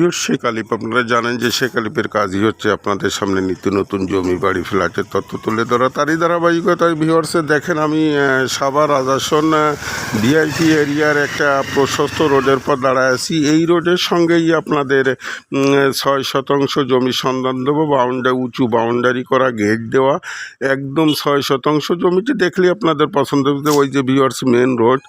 ভিউর শেখ আলিপ আপনারা জানেন যে শেখ আলিপের কাজই হচ্ছে আপনাদের সামনে নিত্য নতুন জমি বাড়ি, ফ্ল্যাটের তথ্য তুলে ধরা। তারই ধারাবাহিকতায় ভিউয়ার্সে দেখেন আমি সাভার আজাসন ভিআইপি এরিয়ার একটা প্রশস্ত রোডের পর দাঁড়ায় আছি। এই রোডের সঙ্গেই আপনাদের ছয় শতাংশ জমি সন্ধান দেবো। বাউন্ডারি উঁচু বাউন্ডারি করা গেট দেওয়া। একদম ছয় শতাংশ জমিটি দেখলে আপনাদের পছন্দ ওই যে ভিউয়ার্স মেন রোড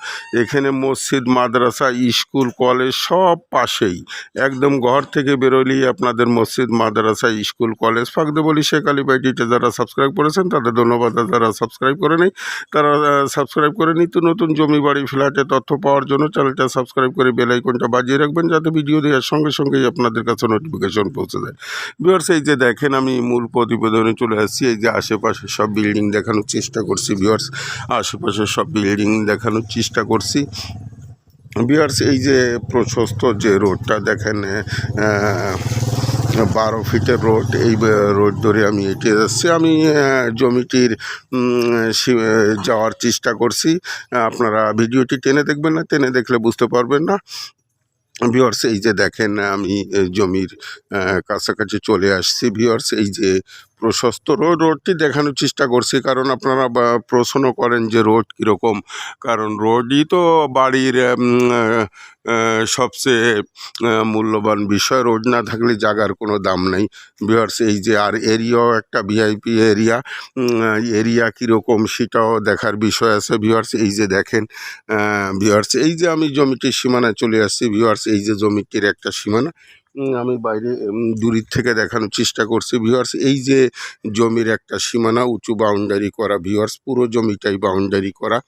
এখানে মসজিদ, মাদ্রাসা, স্কুল কলেজ সব পাশেই। একদম ঘর থেকে বেরোলেই আপনাদের মসজিদ, মাদ্রাসা, স্কুল, কলেজ ফাঁকদে বলি শেখ আলী বাইটিতে যারা সাবস্ক্রাইব করেছেন, তাদের ধন্যবাদ। যারা সাবস্ক্রাইব করে নেই, তারা সাবস্ক্রাইব করে নিত্য নতুন জমি বাড়ি ফ্ল্যাটে তথ্য পাওয়ার জন্য চ্যানেলটা সাবস্ক্রাইব করে বেল আইকনটা বাজিয়ে রাখবেন, যাতে ভিডিও দেওয়ার সঙ্গে সঙ্গেই আপনাদের কাছে নোটিফিকেশন পৌঁছে যায়। ভিউয়ার্স এই যে দেখেন, আমি মূল প্রতিবেদনে চলে আসছি। এই যে আশেপাশে সব বিল্ডিং দেখানোর চেষ্টা করছি ভিউয়ার্স আশেপাশে সব বিল্ডিং দেখানোর চেষ্টা করছি। বিহার্স এই যে প্রশস্ত যে রোডটা দেখেন বারো ফিটের রোড, এই রোড ধরে আমি এগিয়ে যাচ্ছি। আমি জমিটির যাওয়ার চেষ্টা করছি। আপনারা ভিডিওটি টেনে দেখবেন না, টেনে দেখলে বুঝতে পারবেন না। ভিওর্স এই যে দেখেন, আমি জমির কাছাকাছি চলে আসছি। ভিওর্স এই যে প্রশস্ত রোড, রোডটি দেখানোর চেষ্টা করছি। কারণ আপনারা প্রশ্ন করেন যে রোড কীরকম। কারণ রোডই তো বাড়ির সবচেয়ে মূল্যবান বিষয়। রোড না থাকলে জায়গার কোনো দাম নেই। ভিওর্স এই যে আর এরিয়াও একটা ভিআইপি এরিয়া এরিয়া কীরকম সেটাও দেখার বিষয় আছে। ভিওর্স এই যে দেখেন ভিওয়ার্স এই যে আমি জমিটির সীমানায় চলে আসছি। ভিওয়ার্স এই যে জমিটির একটা সীমানা আমি বাইরে দূরের থেকে দেখানোর চেষ্টা করছি। ভিওয়ার্স এই যে জমির একটা সীমানা, উঁচু বাউন্ডারি করা ভিওয়ার্স পুরো জমিটাই বাউন্ডারি করা।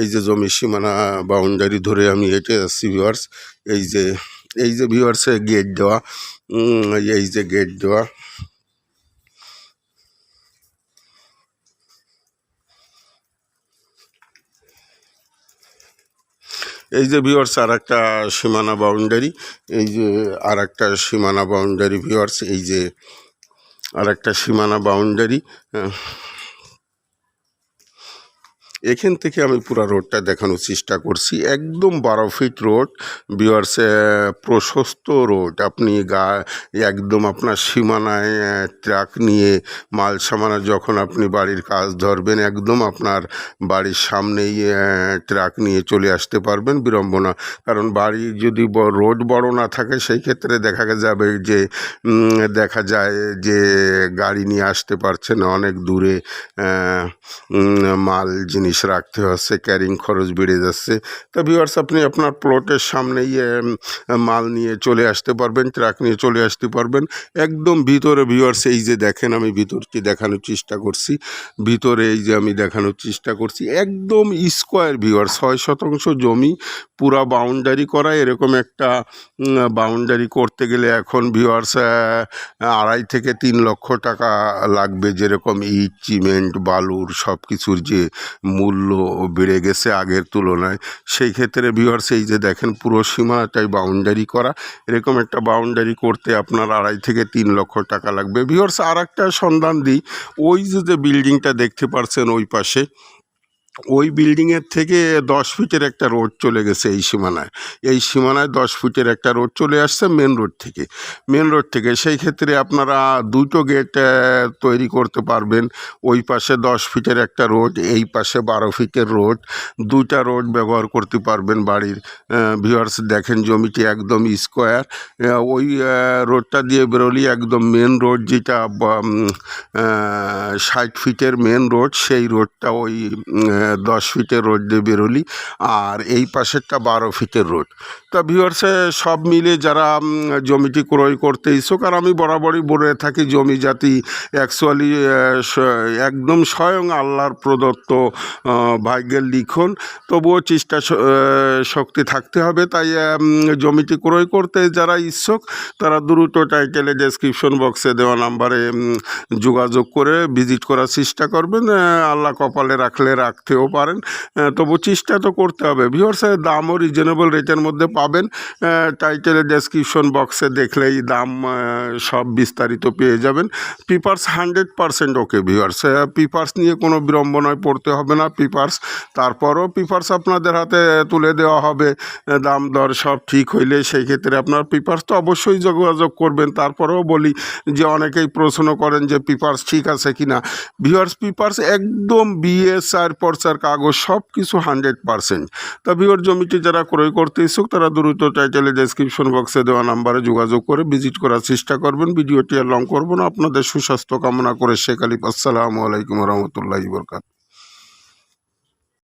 এই যে জমির সীমানা বাউন্ডারি ধরে আমি হেঁটে আসছি ভিওয়ার্স এই যে এই যে ভিওয়ার্সে গেট দেওয়া এই যে গেট দেওয়া। এই যে ভিওর্স আর একটা সীমানা বাউন্ডারি এই যে আর একটা সীমানা বাউন্ডারি ভিওয়ার্স এই যে আর একটা সীমানা বাউন্ডারি এখান থেকে আমি পুরো রোডটা দেখানোর চেষ্টা করছি। একদম বারো ফিট রোড বিয়ার্স প্রশস্ত রোড। আপনি গা, একদম আপনার সীমানায় ট্রাক নিয়ে মাল সামানা যখন আপনি বাড়ির কাজ ধরবেন, একদম আপনার বাড়ির সামনেই ট্রাক নিয়ে চলে আসতে পারবেন বিড়ম্বনা। কারণ বাড়ি যদি রোড বড় না থাকে, সেই ক্ষেত্রে দেখা যাবে যে দেখা যায় যে, গাড়ি নিয়ে আসতে পারছে না অনেক দূরে মাল জিনিস রাখতে হচ্ছে ক্যারিং খরচ বেড়ে যাচ্ছে। তা ভিউয়ার্স আপনি আপনার প্লটের সামনেই এম, মাল নিয়ে চলে আসতে পারবেন ট্রাক নিয়ে চলে আসতে পারবেন। একদম ভিতরে ভিউয়ার্স এই যে দেখেন আমি ভিতরটি দেখানোর চেষ্টা করছি ভিতরে এই যে আমি দেখানোর চেষ্টা করছি একদম স্কোয়ার ভিউয়ার ছয় শতাংশ জমি পুরা বাউন্ডারি করা এরকম একটা বাউন্ডারি করতে গেলে এখন ভিউয়ার্স আড়াই থেকে তিন লক্ষ টাকা লাগবে যেরকম ইট সিমেন্ট বালুর সব কিছুর যে মূল্য বেড়ে গেছে আগের তুলনায়। সেই ক্ষেত্রে ভিওয়ার্স এই যে দেখেন পুরো সীমাটাই বাউন্ডারি করা। এরকম একটা বাউন্ডারি করতে আপনার আড়াই থেকে তিন লক্ষ টাকা লাগবে। ভিওয়ার্স আর একটা সন্ধান দিই। ওই যে যে বিল্ডিংটা দেখতে পারছেন ওই পাশে ওই বিল্ডিংয়ের থেকে দশ ফিটের একটা রোড চলে গেছে এই সীমানায়। এই সীমানায় দশ ফিটের একটা রোড চলে আসছে মেন রোড থেকে। মেন রোড থেকে সেই ক্ষেত্রে আপনারা দুটো গেট তৈরি করতে পারবেন। ওই পাশে দশ ফিটের একটা রোড এই পাশে বারো ফিটের রোড দুইটা রোড ব্যবহার করতে পারবেন বাড়ির ভিউয়ার্স দেখেন জমিটি একদম স্কোয়ার ওই রোডটা দিয়ে বেরোলি একদম মেন রোড যেটা ষাট ফিটের মেন রোড সেই রোডটা ওই দশ ফিটের রোড দিয়ে বেরোলি আর এই পাশেরটা বারো ফিটের রোড। তা ভিউয়ার্সে সব মিলে যারা জমিটি ক্রয় করতে ইচ্ছুক, আর আমি বরাবরই বলে থাকি, জমি জাতি অ্যাকচুয়ালি একদম স্বয়ং আল্লাহর প্রদত্ত ভাগ্যের লিখন। তবুও চেষ্টা শক্তি থাকতে হবে। তাই জমিটি ক্রয় করতে যারা ইচ্ছুক, তারা দ্রুত টাইটেলে ডেসক্রিপশন বক্সে দেওয়া নাম্বারে যোগাযোগ করে ভিজিট করার চেষ্টা করবেন। আল্লাহ কপালে রাখলে রাখতে করতেও পারেন। তবু চেষ্টা তো করতে হবে। ভিওর্সের দামও রিজনেবল রেটের মধ্যে পাবেন। টাইটেলের ডেসক্রিপশন বক্সে দেখলেই দাম সব বিস্তারিত পেয়ে যাবেন। পিপার্স হান্ড্রেড পারসেন্ট ওকে ভিওর্স পিপার্স নিয়ে কোনো বিড়ম্বনায় পড়তে হবে না পিপার্স তারপরও পিপার্স আপনাদের হাতে তুলে দেওয়া হবে। দাম দর সব ঠিক হইলে সেই ক্ষেত্রে আপনার পিপার্স তো অবশ্যই যোগাযোগ করবেন। তারপরেও বলি যে অনেকেই প্রশ্ন করেন যে পিপার্স ঠিক আছে কি না ভিওর্স পিপার্স একদম বিএ চার পর্চার কাগজ সব কিছু হান্ড্রেড পারসেন্ট। তা ভিওর জমিটি যারা ক্রয় করতে ইচ্ছুক, তারা দ্রুত টাইটেলে ডেসক্রিপশন বক্সে দেওয়া নাম্বারে যোগাযোগ করে ভিজিট করার চেষ্টা করবেন। ভিডিওটি আর লং করব না, আপনাদের সুস্বাস্থ্য কামনা করে শেখ আলিফ। আসসালামু আলাইকুম রহমতুল্লাহ বরকাত